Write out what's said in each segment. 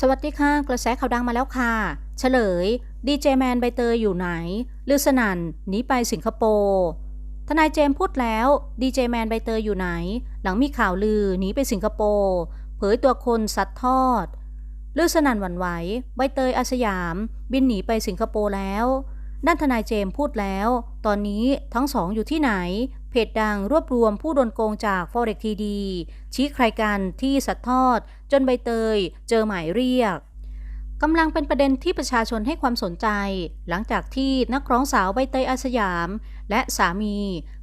สวัสดีค่ะ กระแสข่าวดังมาแล้วค่ะ เฉลย ดีเจแมนใบเตยอยู่ไหนลือสนันหนีไปสิงคโปร์ทนายเจมพูดแล้วดีเจแมนใบเตยอยู่ไหน หลังมีข่าวลือหนีไปสิงคโปร์เผยตัวคนสัดทอดลือสนันหวั่นไหว ใบเตยอาสยาม บินหนีไปสิงคโปร์แล้วนั่นทนายเจมพูดแล้ว ตอนนี้ทั้งสองอยู่ที่ไหน เพจดังรวบรวมผู้โดนโกงจาก Forex TD ชี้ใครกันที่สัดทอด จนใบเตย เจอหมายเรียกกำลังเป็นประเด็นที่ประชาชนให้ความสนใจ หลังจากที่นักร้องสาวใบเตยอาสยาม และสามี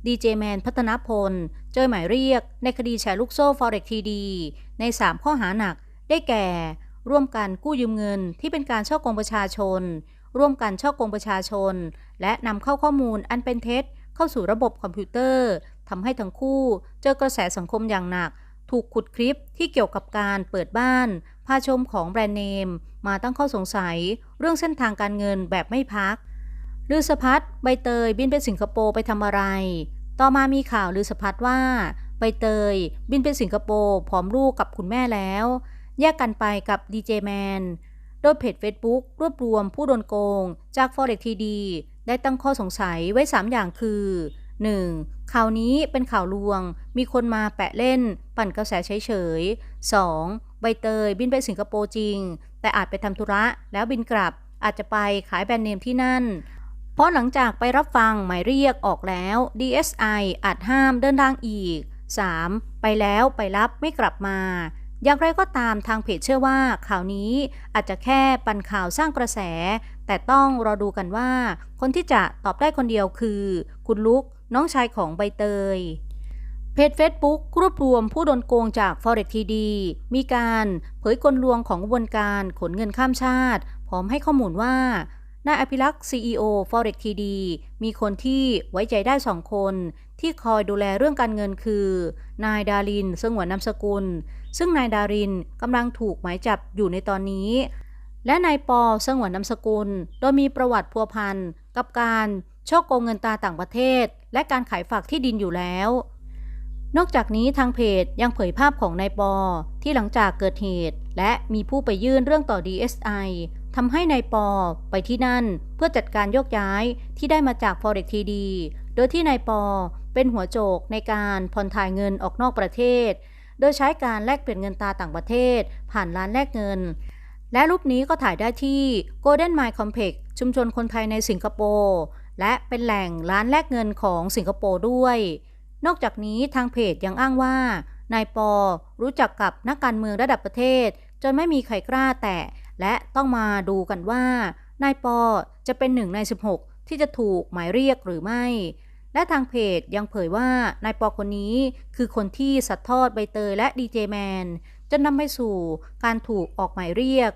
ดีเจแมนพัฒนพล เจอหมายเรียก ในคดีแชร์ลูกโซ่ Forex TD ใน 3 ข้อหาหนักได้แก่ ร่วมกันกู้ยืมเงินที่เป็นการช่อกงประชาชน ร่วมกันช่อกงประชาชน และนำเข้าข้อมูลอันเป็นเท็จ เข้าสู่ระบบคอมพิวเตอร์ทำให้ทั้งคู่เจอกระแสสังคมอย่างหนัก ถูกขุดคลิปที่เกี่ยวกับการเปิดบ้านพาชมของแบรนด์เนม มาตั้งข้อสงสัย เรื่องเส้นทางการเงินแบบไม่พักลือสะพัดใบเตยบินไปสิงคโปร์ไปทำอะไร ต่อมามีข่าวลือสะพัดว่า ใบเตย บินไปสิงคโปร์พร้อมลูกกับคุณแม่แล้ว แยกกันไปกับดีเจแมนโดยเพจ Facebook รวบรวมผู้โดนโกง จาก Forex TD ได้ตั้งข้อสงสัยไว้ 3 อย่างคือ 1. ข่าวนี้เป็นข่าวลวง มีคนมาแปะเล่น ปั่นกระแสเฉยๆ 2. ใบเตยบินไปสิงคโปร์จริง แต่อาจไปทำธุระแล้วบินกลับ อาจจะไปขายแบรนด์เนมที่นั่น เพราะหลังจากไปรับฟังหมายเรียกออกแล้ว DSI อาจห้ามเดินทางอีก 3. ไปแล้วไปรับไม่กลับมา อย่างไรก็ตามทางเพจเชื่อว่าข่าวนี้อาจจะแค่ปั่นข่าวสร้างกระแส แต่ต้องรอดูกันว่า คนที่จะตอบได้คนเดียวคือ คุณลุกน้องชายของใบเตย จ Facebook รวบรวมผู้โดนโกงจาก Forex TD มีการเผยกลลวงของกระบวนการขนเงินข้ามชาติ พร้อมให้ข้อมูลว่านายอภิรักษ์ CEO Forex TD มีคนที่ไว้ใจได้สองคน ที่คอยดูแลเรื่องการเงินคือ นายดารินสงวนนามสกุล ซึ่งนายดารินกำลังถูกหมายจับอยู่ในตอนนี้ และนายปอสงวนนามสกุล โดยมีประวัติพัวพันกับการช่อโกงเงินตาต่างประเทศ และการขายฝากที่ดินอยู่แล้ว นอกจากนี้ทางเพจยังเผยภาพของนายปอ ที่หลังจากเกิดเหตุ และมีผู้ไปยื่นเรื่องต่อ DSI ทำให้นายปอไปที่นั่นเพื่อจัดการโยกย้ายที่ได้มาจาก Forex TD โดยที่นายปอเป็นหัวโจกในการผ่อนถ่ายเงินออกนอกประเทศ โดยใช้การแลกเปลี่ยนเงินตราต่างประเทศ ผ่านร้านแลกเงิน และรูปนี้ก็ถ่ายได้ที่ Golden Mile Complex ชุมชนคนไทยในสิงคโปร์และเป็นแหล่งร้านแลกเงินของสิงคโปร์ด้วย นอกจากนี้ทางเพจยังอ้างว่านายปอรู้จักกับนักการเมืองระดับประเทศ จนไม่มีใครกล้าแตะและต้องมาดูกันว่านายปอจะเป็นหนึ่งใน 16 ที่จะถูกหมายเรียกหรือไม่ และทางเพจยังเผยว่านายปอคนนี้คือคนที่สัดทอดใบเตยและดีเจแมนจนนำไปสู่การถูกออกหมายเรียก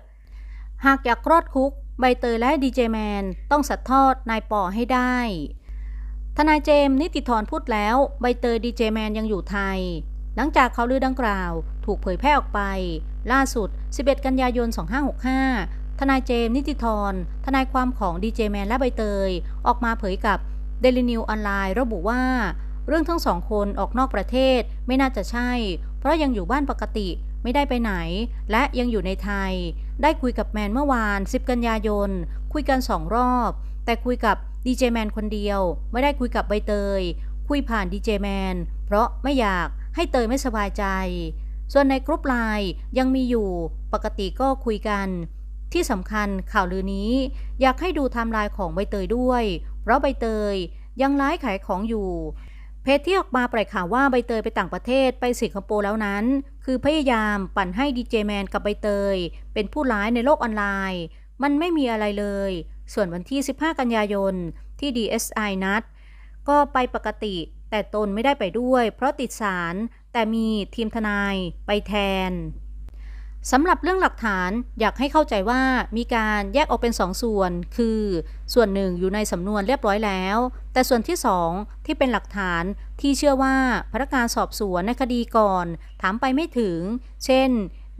หากอยากรอดคุก ใบเตยและดีเจแมนต้องสัดทอดนายปอให้ได้ ทนายเจมส์นิติธรพูดแล้ว ใบเตยดีเจแมนยังอยู่ไทย หลังจากเขาลือดังกล่าว ถูกเผยแพร่ออกไป ล่าสุด 11 กันยายน 2565 ทนายเจมส์นิติธรทนายความของดีเจแมนและใบเตย ออกมาเผยกับ Daily New ออนไลน์ระบุว่า เรื่องทั้งสองคนออกนอกประเทศไม่น่าจะใช่ เพราะยังอยู่บ้านปกติไม่ได้ไปไหน และยังอยู่ในไทย ได้คุยกับแมนเมื่อวาน 10 กันยายน คุยกันสองรอบ แต่คุยกับ ดีเจแมนคนเดียวไม่ได้คุยกับใบเตย คุยผ่านดีเจแมนเพราะไม่อยากให้เตยไม่สบายใจ ส่วนในกรุ๊ปไลน์ยังมีอยู่ปกติก็คุยกัน ที่สำคัญข่าวลือนี้ อยากให้ดูไทม์ไลน์ของใบเตยด้วย เพราะใบเตยยังไลฟ์ขายของอยู่ เพจที่ออกมาปล่อยข่าวว่าใบเตยไปต่างประเทศไปสิงคโปร์แล้วนั้น คือพยายามปั่นให้ดีเจแมนกับใบเตย เป็นผู้ร้ายในโลกออนไลน์ มันไม่มีอะไรเลย ส่วนวันที่ 15 กันยายนที่ DSI นัด ก็ไปปกติ แต่ตนไม่ได้ไปด้วย เพราะติดสารแต่มีทีมทนายไปแทนสำหรับเรื่องหลักฐานอยากให้เข้าใจว่ามีการแยกออกเป็นสองส่วน คือส่วนหนึ่งอยู่ในสำนวนเรียบร้อยแล้ว แต่ส่วนที่สองที่เป็นหลักฐานที่เชื่อว่าพนักงานสอบสวนในคดีก่อน ถามไปไม่ถึง เช่น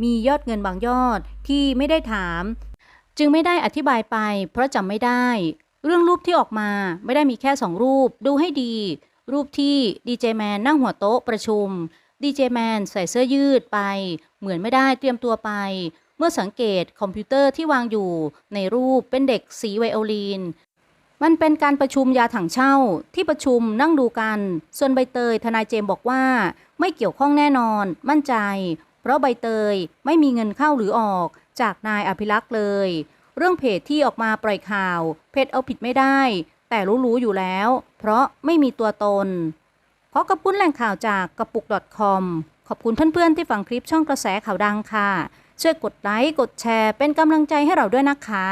มียอดเงินบางยอดที่ไม่ได้ถาม จึงไม่ได้อธิบายไป เพราะจำไม่ได้ เรื่องรูปที่ออกมาไม่ได้มีแค่สองรูป ดูให้ดี รูปที่ดีเจแมนนั่งหัวโต๊ะประชุมดีเจแมนใส่เสื้อยืดไป เหมือนไม่ได้เตรียมตัวไป เมื่อสังเกตคอมพิวเตอร์ที่วางอยู่ในรูปเป็นเด็กสีไวโอลินมันเป็นการประชุมยาถังเช่าที่ประชุมนั่งดูกัน ส่วนใบเตยทนายเจมบอกว่า ไม่เกี่ยวข้องแน่นอน มั่นใจ เพราะใบเตยไม่มีเงินเข้าหรือออก จากนายอภิรักษ์เลย เรื่องเพจที่ออกมาปล่อยข่าว เพจเอาผิดไม่ได้ แต่รู้ๆอยู่แล้ว เพราะไม่มีตัวตนขอกระปุ้นแหล่งข่าวจากกระปุก .com ขอบคุณเพื่อนๆที่ฟังคลิปช่องกระแสข่าวดังค่ะ ช่วยกดไลค์ กดแชร์เป็นกำลังใจให้เราด้วยนะคะ